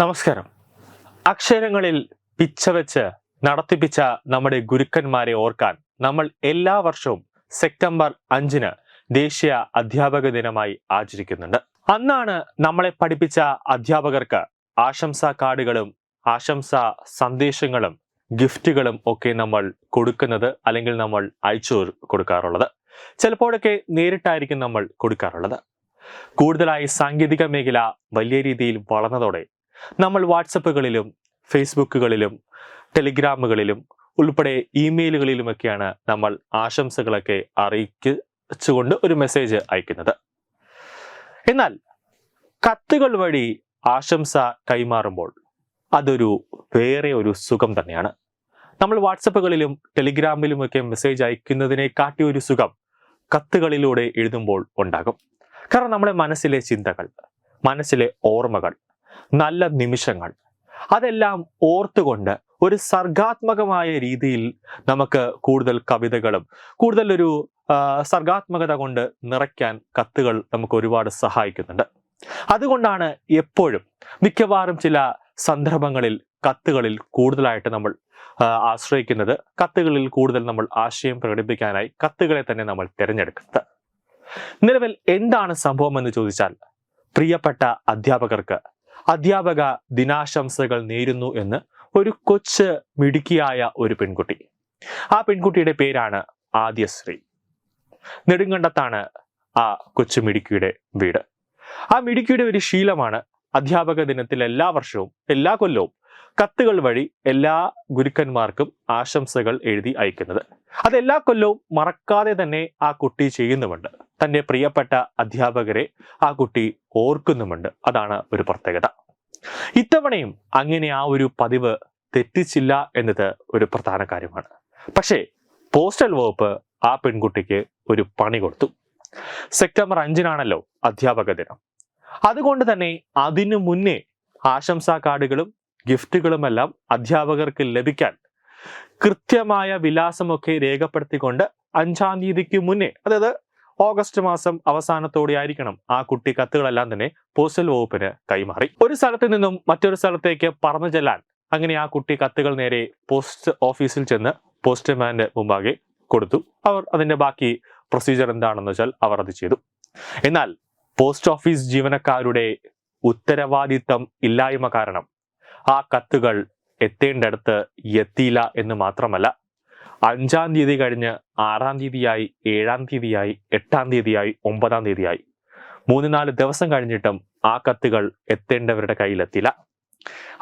നമസ്കാരം. അക്ഷരങ്ങളിൽ പിച്ച വെച്ച് നടത്തിപ്പിച്ച നമ്മുടെ ഗുരുക്കന്മാരെ ഓർക്കാൻ നമ്മൾ എല്ലാ വർഷവും സെപ്റ്റംബർ അഞ്ചിന് ദേശീയ അധ്യാപക ദിനമായി ആചരിക്കുന്നുണ്ട്. അന്നാണ് നമ്മളെ പഠിപ്പിച്ച അധ്യാപകർക്ക് ആശംസാ കാർഡുകളും ആശംസാ സന്ദേശങ്ങളും ഗിഫ്റ്റുകളും ഒക്കെ നമ്മൾ കൊടുക്കുന്നത് അല്ലെങ്കിൽ നമ്മൾ അയച്ചു കൊടുക്കാറുള്ളത്. ചിലപ്പോഴൊക്കെ നേരിട്ടായിരിക്കും നമ്മൾ കൊടുക്കാറുള്ളത്. കൂടുതലായി സാങ്കേതിക മേഖല വലിയ രീതിയിൽ വളർന്നതോടെ നമ്മൾ വാട്സപ്പുകളിലും ഫേസ്ബുക്കുകളിലും ടെലിഗ്രാമുകളിലും ഉൾപ്പെടെ ഇമെയിലുകളിലുമൊക്കെയാണ് നമ്മൾ ആശംസകളൊക്കെ അറിയിച്ചുകൊണ്ട് ഒരു മെസ്സേജ് അയക്കുന്നത്. എന്നാൽ കത്തുകൾ വഴി ആശംസ കൈമാറുമ്പോൾ അതൊരു വേറെ ഒരു സുഖം തന്നെയാണ്. നമ്മൾ വാട്സപ്പുകളിലും ടെലിഗ്രാമിലുമൊക്കെ മെസ്സേജ് അയക്കുന്നതിനെ കാട്ടിയ ഒരു സുഖം കത്തുകളിലൂടെ എഴുതുമ്പോൾ ഉണ്ടാകും. കാരണം നമ്മുടെ മനസ്സിലെ ചിന്തകൾ മനസ്സിലെ ഓർമ്മകൾ നല്ല നിമിഷങ്ങൾ. അതെല്ലാം ഓർത്തുകൊണ്ട് ഒരു സർഗാത്മകമായ രീതിയിൽ നമുക്ക് കൂടുതൽ കവിതകളും കൂടുതൽ ഒരു സർഗാത്മകത കൊണ്ട് നിറയ്ക്കാൻ കത്തുകൾ നമുക്ക് ഒരുപാട് സഹായിക്കുന്നുണ്ട്. അതുകൊണ്ടാണ് എപ്പോഴും മിക്കവാറും ചില സന്ദർഭങ്ങളിൽ കത്തുകളിൽ കൂടുതലായിട്ട് നമ്മൾ ആശ്രയിക്കുന്നത്. കത്തുകളിൽ കൂടുതൽ നമ്മൾ ആശയം പ്രകടിപ്പിക്കാനായി കത്തുകളെ തന്നെ നമ്മൾ തിരഞ്ഞെടുക്കുന്നത്. നിലവിൽ എന്താണ് സംഭവം എന്ന് ചോദിച്ചാൽ പ്രിയപ്പെട്ട അധ്യാപകർക്ക് അധ്യാപക ദിനാശംസകൾ നേരുന്നു എന്ന് ഒരു കൊച്ച് മിടുക്കിയായ ഒരു പെൺകുട്ടി. ആ പെൺകുട്ടിയുടെ പേരാണ് ആദ്യശ്രീ. നെടുങ്കണ്ടത്താണ് ആ കൊച്ചു മിടുക്കിയുടെ വീട്. ആ മിടുക്കിയുടെ ഒരു ശീലമാണ് അധ്യാപക ദിനത്തിൽ എല്ലാ വർഷവും എല്ലാ കൊല്ലവും കത്തുകൾ വഴി എല്ലാ ഗുരുക്കന്മാർക്കും ആശംസകൾ എഴുതി അയക്കുന്നത്. അത് എല്ലാ കൊല്ലവും മറക്കാതെ തന്നെ ആ കുട്ടി ചെയ്യുന്നുമുണ്ട്. തന്റെ പ്രിയപ്പെട്ട അധ്യാപകരെ ആ കുട്ടി ഓർക്കുന്നുമുണ്ട്. അതാണ് ഒരു പ്രത്യേകത. ഇത്തവണയും അങ്ങനെ ആ ഒരു പതിവ് തെറ്റിച്ചില്ല എന്നത് ഒരു പ്രധാന കാര്യമാണ്. പക്ഷേ പോസ്റ്റൽ വകുപ്പ് ആ പെൺകുട്ടിക്ക് ഒരു പണി കൊടുത്തു. സെപ്റ്റംബർ അഞ്ചിനാണല്ലോ അധ്യാപക ദിനം. അതുകൊണ്ട് തന്നെ അതിനു മുന്നേ ആശംസാ കാർഡുകളും ഗിഫ്റ്റുകളുമെല്ലാം അധ്യാപകർക്ക് ലഭിക്കാൻ കൃത്യമായ വിലാസമൊക്കെ രേഖപ്പെടുത്തിക്കൊണ്ട് അഞ്ചാം തീയതിക്ക് മുന്നേ അതായത് ഓഗസ്റ്റ് മാസം അവസാനത്തോടെ ആയിരിക്കണം ആ കുട്ടി കത്തുകളെല്ലാം തന്നെ പോസ്റ്റൽ വകുപ്പിന് കൈമാറി. ഒരു സ്ഥലത്ത് നിന്നും മറ്റൊരു സ്ഥലത്തേക്ക് പറന്നു ചെല്ലാൻ അങ്ങനെ ആ കുട്ടി കത്തുകൾ നേരെ പോസ്റ്റ് ഓഫീസിൽ ചെന്ന് പോസ്റ്റ്മാന്റെ മുമ്പാകെ കൊടുത്തു. അവർ അതിന്റെ ബാക്കി പ്രൊസീജിയർ എന്താണെന്ന് വെച്ചാൽ അവർ അത് ചെയ്തു. എന്നാൽ പോസ്റ്റ് ഓഫീസ് ജീവനക്കാരുടെ ഉത്തരവാദിത്തം ഇല്ലായ്മ കാരണം ആ കത്തുകൾ എത്തേണ്ടടുത്ത് എത്തിയില്ല എന്ന് മാത്രമല്ല അഞ്ചാം തീയതി കഴിഞ്ഞ് ആറാം തീയതിയായി ഏഴാം തീയതിയായി എട്ടാം തീയതിയായി ഒമ്പതാം തീയതിയായി. മൂന്ന് നാല് ദിവസം കഴിഞ്ഞിട്ടും ആ കത്തുകൾ എത്തേണ്ടവരുടെ കയ്യിലെത്തില്ല.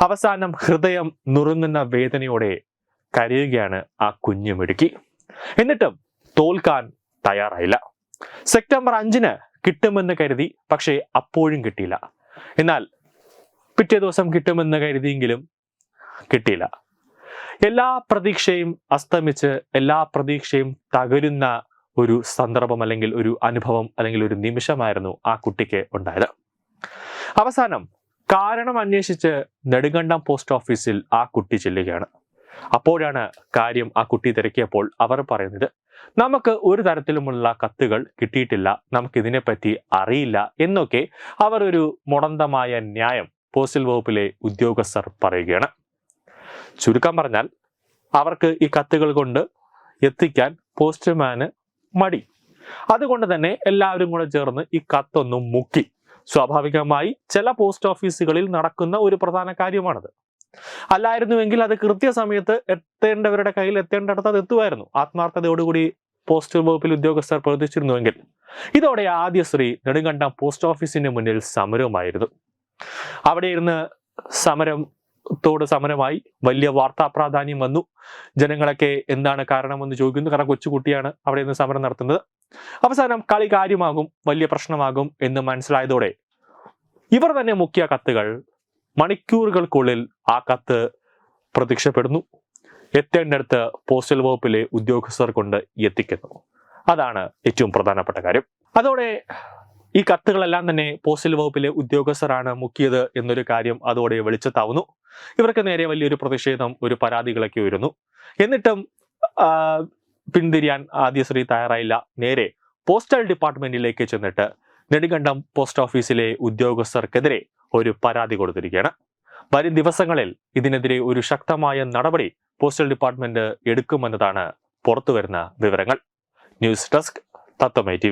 അവസാനം ഹൃദയം നുറുങ്ങുന്ന വേദനയോടെ കരയുകയാണ് ആ കുഞ്ഞു മിടുക്കി. എന്നിട്ടും തോൽക്കാൻ തയ്യാറായില്ല. സെപ്റ്റംബർ അഞ്ചിന് കിട്ടുമെന്ന് കരുതി പക്ഷേ അപ്പോഴും കിട്ടിയില്ല. എന്നാൽ പിറ്റേ ദിവസം കിട്ടുമെന്ന് കരുതിയെങ്കിലും കിട്ടിയില്ല. എല്ലാ പ്രതീക്ഷയും അസ്തമിച്ച് എല്ലാ പ്രതീക്ഷയും തകരുന്ന ഒരു സന്ദർഭം അല്ലെങ്കിൽ ഒരു അനുഭവം അല്ലെങ്കിൽ ഒരു നിമിഷമായിരുന്നു ആ കുട്ടിക്ക് ഉണ്ടായത്. അവസാനം കാരണം അന്വേഷിച്ച് നെടുങ്കണ്ടം പോസ്റ്റ് ഓഫീസിൽ ആ കുട്ടി ചെല്ലുകയാണ്. അപ്പോഴാണ് കാര്യം ആ കുട്ടി തിരക്കിയപ്പോൾ അവർ പറയുന്നത് നമുക്ക് ഒരു തരത്തിലുമുള്ള കത്തുകൾ കിട്ടിയിട്ടില്ല നമുക്ക് ഇതിനെപ്പറ്റി അറിയില്ല എന്നൊക്കെ അവർ ഒരു മുടന്തമായ ന്യായം പോസ്റ്റൽ വകുപ്പിലെ ഉദ്യോഗസ്ഥർ പറയുകയാണ്. ചുരുക്കം പറഞ്ഞാൽ അവർക്ക് ഈ കത്തുകൾ കൊണ്ട് എത്തിക്കാൻ പോസ്റ്റ്മാന് മടി. അതുകൊണ്ട് തന്നെ എല്ലാവരും കൂടെ ചേർന്ന് ഈ കത്തൊന്നും മുക്കി. സ്വാഭാവികമായി ചില പോസ്റ്റ് ഓഫീസുകളിൽ നടക്കുന്ന ഒരു പ്രധാന കാര്യമാണത്. അല്ലായിരുന്നുവെങ്കിൽ അത് കൃത്യസമയത്ത് എത്തേണ്ടവരുടെ കയ്യിൽ എത്തേണ്ടടുത്ത് അത് എത്തുമായിരുന്നു. ആത്മാർത്ഥതയോടുകൂടി പോസ്റ്റൽ വകുപ്പിൽ ഉദ്യോഗസ്ഥർ പ്രവർത്തിച്ചിരുന്നുവെങ്കിൽ. ഇതോടെ ആദ്യ ശ്രീ നെടുങ്കണ്ടം പോസ്റ്റ് ഓഫീസിന് മുന്നിൽ സമരവുമായിരുന്നു. അവിടെ ഇരുന്ന് സമരത്തോട് സമരമായി. വലിയ വാർത്താ പ്രാധാന്യം വന്നു. ജനങ്ങളൊക്കെ എന്താണ് കാരണമെന്ന് ചോദിക്കുന്നു. കാരണം കൊച്ചുകുട്ടിയാണ് അവിടെ നിന്ന് സമരം നടത്തുന്നത്. അവസാനം കളി കാര്യമാകും വലിയ പ്രശ്നമാകും എന്ന് മനസ്സിലായതോടെ ഇവർ തന്നെ മുക്കിയ കത്തുകൾ മണിക്കൂറുകൾക്കുള്ളിൽ ആ കത്ത് പ്രത്യക്ഷപ്പെടുന്നു. എത്തേണ്ടടുത്ത് പോസ്റ്റൽ വകുപ്പിലെ ഉദ്യോഗസ്ഥർ കൊണ്ട് എത്തിക്കുന്നു. അതാണ് ഏറ്റവും പ്രധാനപ്പെട്ട കാര്യം. അതോടെ ഈ കത്തുകളെല്ലാം തന്നെ പോസ്റ്റൽ വകുപ്പിലെ ഉദ്യോഗസ്ഥരാണ് മുക്കിയത് എന്നൊരു കാര്യം അതോടെ വെളിച്ചത്താവുന്നു. ഇവർക്ക് നേരെ വലിയൊരു പ്രതിഷേധം ഒരു പരാതികളൊക്കെ ഉയരുന്നു. എന്നിട്ടും പിന്തിരിയാൻ ആദ്യശ്രീ തയ്യാറായില്ല. നേരെ പോസ്റ്റൽ ഡിപ്പാർട്ട്മെന്റിലേക്ക് ചെന്നിട്ട് നെടുങ്കണ്ടം പോസ്റ്റ് ഓഫീസിലെ ഉദ്യോഗസ്ഥർക്കെതിരെ ഒരു പരാതി കൊടുത്തിരിക്കുകയാണ്. വരും ദിവസങ്ങളിൽ ഇതിനെതിരെ ഒരു ശക്തമായ നടപടി പോസ്റ്റൽ ഡിപ്പാർട്ട്മെന്റ് എടുക്കുമെന്നതാണ് പുറത്തുവരുന്ന വിവരങ്ങൾ. News desk തത്വമേ T